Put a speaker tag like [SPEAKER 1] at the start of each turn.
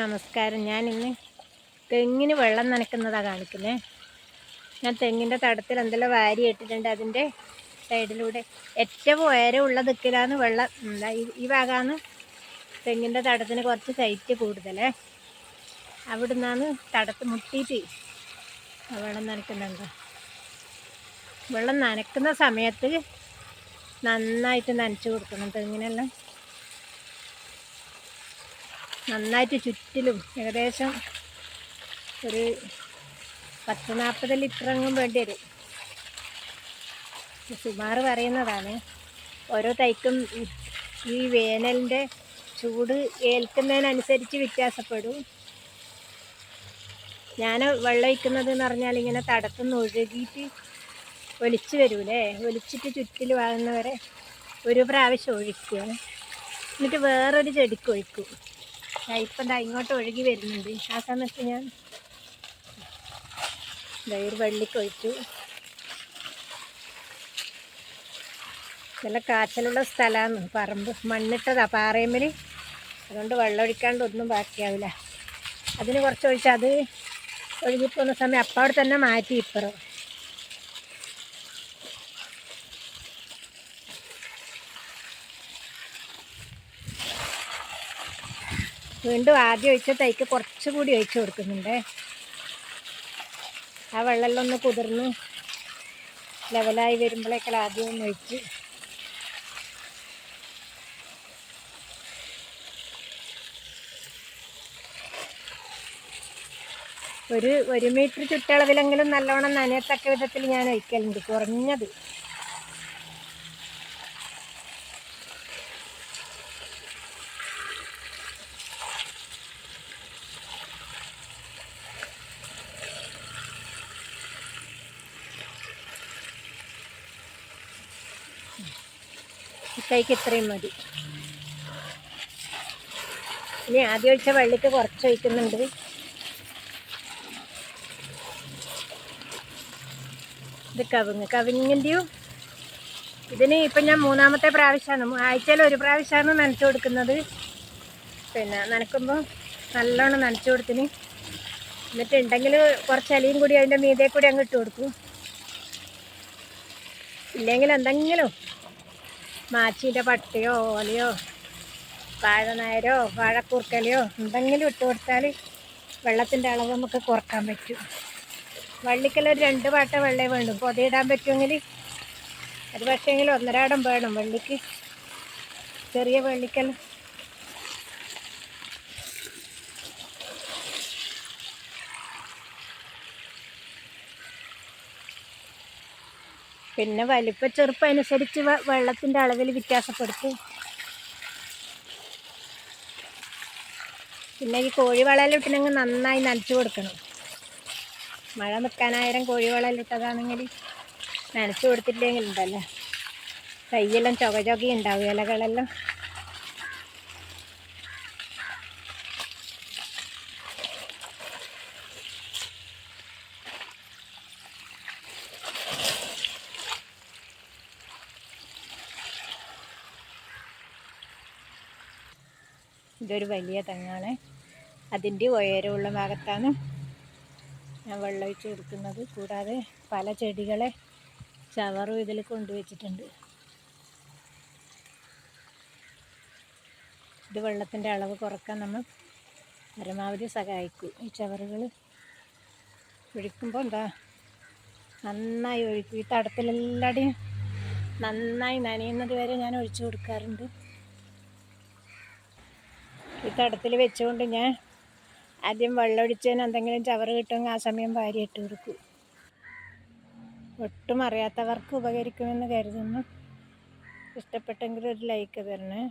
[SPEAKER 1] നമസ്കാരം. ഞാൻ ഇന്ന് തെങ്ങിന് വെള്ളം നനയ്ക്കുന്നതാണ് കാണിക്കുന്നത് ഞാൻ തെങ്ങിന്റെ തടത്തിൽ എന്തെല്ലാം വാരി ഇട്ടിട്ടുണ്ട്. അതിന്റെ സൈഡിലൂടെ ഏറ്റവും ഉയരമുള്ള ദിക്കിലാണ് വെള്ളം. ഈ ഭാഗമാണ് തെങ്ങിന്റെ തടത്തിന് കുറച്ച് സൈറ്റ് കൂടുതലേ അവിടെ നിന്നാണ് തടത്ത് മുട്ടിയിട്ട് വെള്ളം നനയ്ക്കുന്നുണ്ട് വെള്ളം നനയ്ക്കുന്ന സമയത്ത് നന്നായിട്ട് നനച്ചു കൊടുക്കണം തെങ്ങിനെല്ലാം. നന്നായിട്ട് ചുറ്റിലും ഏകദേശം ഒരു പത്ത് നാൽപ്പത് ലിറ്ററെങ്ങും വേണ്ടി വരും. സുമാറ് പറയുന്നതാണ്. ഓരോ തൈക്കും ഈ- വേനലിന്റെ ചൂട് ഏൽക്കുന്നതിനനുസരിച്ച് വ്യത്യാസപ്പെടും. ഞാൻ വെള്ളം ഒഴിക്കുന്നത് എന്ന് പറഞ്ഞാൽ ഇങ്ങനെ തടത്തുനിന്ന് ഒഴുകിയിട്ട് ഒലിച്ച് വരൂലേ? ഒലിച്ചിട്ട് ചുറ്റിൽ വാങ്ങുന്നവരെ ഒരു പ്രാവശ്യം ഒഴിക്കുക. എന്നിട്ട് വേറൊരു ചെടിക്ക് ഒഴിക്കും. ഇപ്പം ദാ ഇങ്ങോട്ട് ഒഴുകി വരുന്നുണ്ട്. ആ സമയത്ത് ഞാൻ ഒരു വള്ളിക്ക് ഒഴിച്ചു. നല്ല കാച്ചലുള്ള സ്ഥലമാണ് പറമ്പ്. മണ്ണിട്ടതാ പാറയമ്മൽ അതുകൊണ്ട് വെള്ളം ഒഴിക്കാണ്ട് ഒന്നും ബാക്കിയാവില്ല. അതിന് കുറച്ച് ഒഴിച്ച് അത് ഒഴുകിപ്പോകുന്ന സമയം അപ്പം അവിടെ തന്നെ മാറ്റി ഇപ്പുറം. വീണ്ടും ആദ്യം ഒഴിച്ച തൈക്ക് കുറച്ചുകൂടി ഒഴിച്ചു കൊടുക്കുന്നുണ്ട്. ആ വെള്ളമെല്ലാം ഒന്ന് കുതിർന്ന് ലെവലായി വരുമ്പോഴേക്കാൾ ആദ്യം ഒന്ന് ഒഴിച്ച്. ഒരു ഒരു മീറ്റർ ചുറ്റളവിലെങ്കിലും നല്ലോണം നനയത്തക്ക വിധത്തിൽ ഞാൻ ഒഴിക്കലുണ്ട്. കുറഞ്ഞത്. ഇത്തേക്ക് ഇത്രയും മതി. ഇനി ആദ്യം ഒഴിച്ച വെള്ളിക്ക് കുറച്ച് ഒഴിക്കുന്നുണ്ട്. ഇത് കവിങ്ങ്. കവിങ്ങിന്റെയും ഇതിന് ഇപ്പം ഞാൻ മൂന്നാമത്തെ പ്രാവശ്യമാണ്. ആഴ്ചയിൽ ഒരു പ്രാവശ്യമാണ് നനച്ചു കൊടുക്കുന്നത്. പിന്നെ നനക്കുമ്പോൾ നല്ലോണം നനച്ചു കൊടുത്തിന്. എന്നിട്ട് ഉണ്ടെങ്കിൽ കുറച്ച് അലിയും കൂടി അതിന്റെ മീതെ കൂടി അങ്ങ് ഇട്ട് കൊടുക്കും. ഇല്ലെങ്കിൽ എന്തെങ്കിലും മാച്ചീന്റെ പട്ടിയോ ഓലയോ വാഴനായരോ വാഴക്കൂർക്കലയോ എന്തെങ്കിലും ഇട്ട് കൊടുത്താൽ വെള്ളത്തിന്റെ അളവ് നമുക്ക് കുറയ്ക്കാൻ പറ്റും. വള്ളിക്കൽ ഒരു രണ്ട് പാട്ട വെള്ളേ വേണം. പൊതയിടാൻ പറ്റുമെങ്കിൽ അത് പക്ഷേങ്കിൽ ഒന്നരാടം വേണം. വള്ളിക്ക് ചെറിയ വെള്ളിക്കൽ പിന്നെ വലിപ്പ ചെറുപ്പം അനുസരിച്ച് വെള്ളത്തിന്റെ അളവിൽ വ്യത്യാസപ്പെടുത്തും. പിന്നെ ഈ കോഴി വളയിലിട്ടിനെങ്കിൽ നന്നായി നനച്ചു കൊടുക്കണം. മഴ നിൽക്കാനായിരം കോഴി വളയിലിട്ടതാണെങ്കിൽ നനച്ചു കൊടുത്തില്ലെങ്കിൽ ഉണ്ടല്ലോ കയ്യെല്ലാം ചൊക ചൊക ഇലകളെല്ലാം. ഇതൊരു വലിയ തെങ്ങാണ്. അതിന്റെ ഉയരമുള്ള ഭാഗത്താണ് ഞാൻ വെള്ളമൊഴിച്ച് കൊടുക്കുന്നത്. കൂടാതെ പല ചെടികളെ ചവറും ഇതിൽ കൊണ്ടുവച്ചിട്ടുണ്ട്. ഇത് വെള്ളത്തിന്റെ അളവ് കുറയ്ക്കാൻ നമ്മൾ പരമാവധി സഹായിക്കും. ഈ ചവറുകൾ ഒഴിക്കുമ്പോൾ എന്താ നന്നായി ഒഴിക്കും. ഈ തടത്തിലെല്ലാടെയും നന്നായി നനയുന്നത് വരെ ഞാൻ ഒഴിച്ചു കൊടുക്കാറുണ്ട്. ഈ തടത്തിൽ വെച്ചുകൊണ്ട് ഞാൻ ആദ്യം വെള്ളമൊഴിച്ചതിന് എന്തെങ്കിലും ചവറ് കിട്ടുമെങ്കിൽ ആ സമയം ഭാര്യ ഇട്ട് കൊടുക്കും. ഒട്ടും അറിയാത്തവർക്ക് ഉപകരിക്കുമെന്ന് കരുതുന്നു. ഇഷ്ടപ്പെട്ടെങ്കിൽ ഒരു ലൈക്ക് തരണേ.